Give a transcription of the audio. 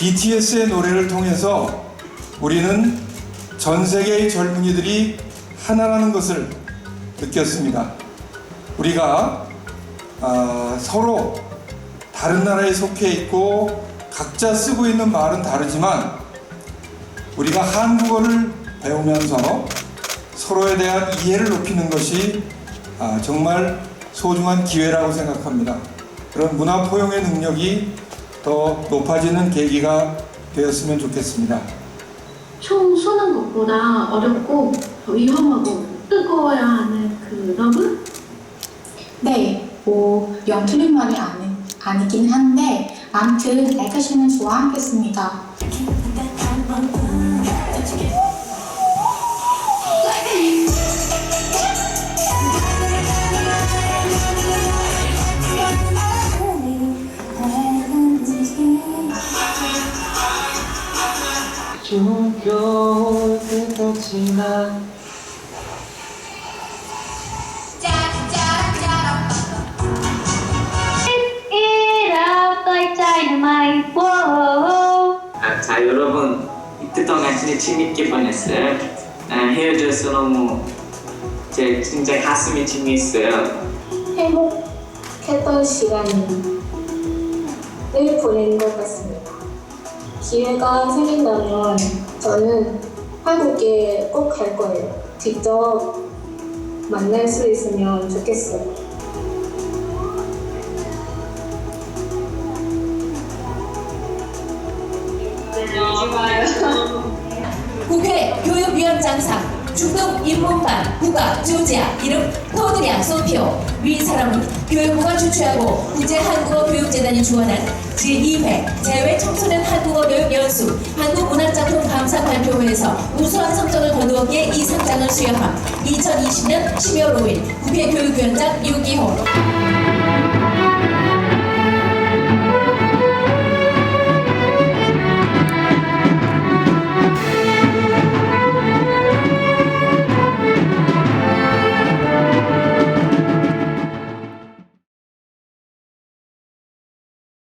BTS의 노래를 통해서 우리는 전 세계의 젊은이들이 하나라는 것을 느꼈습니다. 우리가 아, 서로 다른 나라에 속해 있고 각자 쓰고 있는 말은 다르지만 우리가 한국어를 배우면서 서로에 대한 이해를 높이는 것이 아, 정말 소중한 기회라고 생각합니다. 그런 문화 포용의 능력이 더 높아지는 계기가 되었으면 좋겠습니다. 총 쏘는 것보다 어렵고 더 위험하고 뜨거워야 하는 그 러브? 네, 뭐 영 틀린 말이 아니, 아니긴 한데 아무튼 레카시는 좋아하겠습니다. 겨울 끝까지 난 아, 자 여러분 이틀 동안 진짜 재밌게 보냈어요. 아, 헤어져서 너무 제 진짜 가슴이 재미있어요. 행복했던 시간을 보낸 것 같습니다. 기회가 생긴다면 저는 한국에 꼭 갈 거예요. 직접 만날 수 있으면 좋겠어요. 국회 교육위원장상 중동 인문반 국가 조지아 이름 토드리아 소피오. 위 사람은 교육부가 주최하고 국제 한국어 교육재단이 주관한 제2회 재외 청소년 한국어 교육 연수 한국문화작품 감사 발표회에서 우수한 성적을 거두었기에 이 상장을 수여함. 2020년 12월 5일 국회 교육위원장 유기호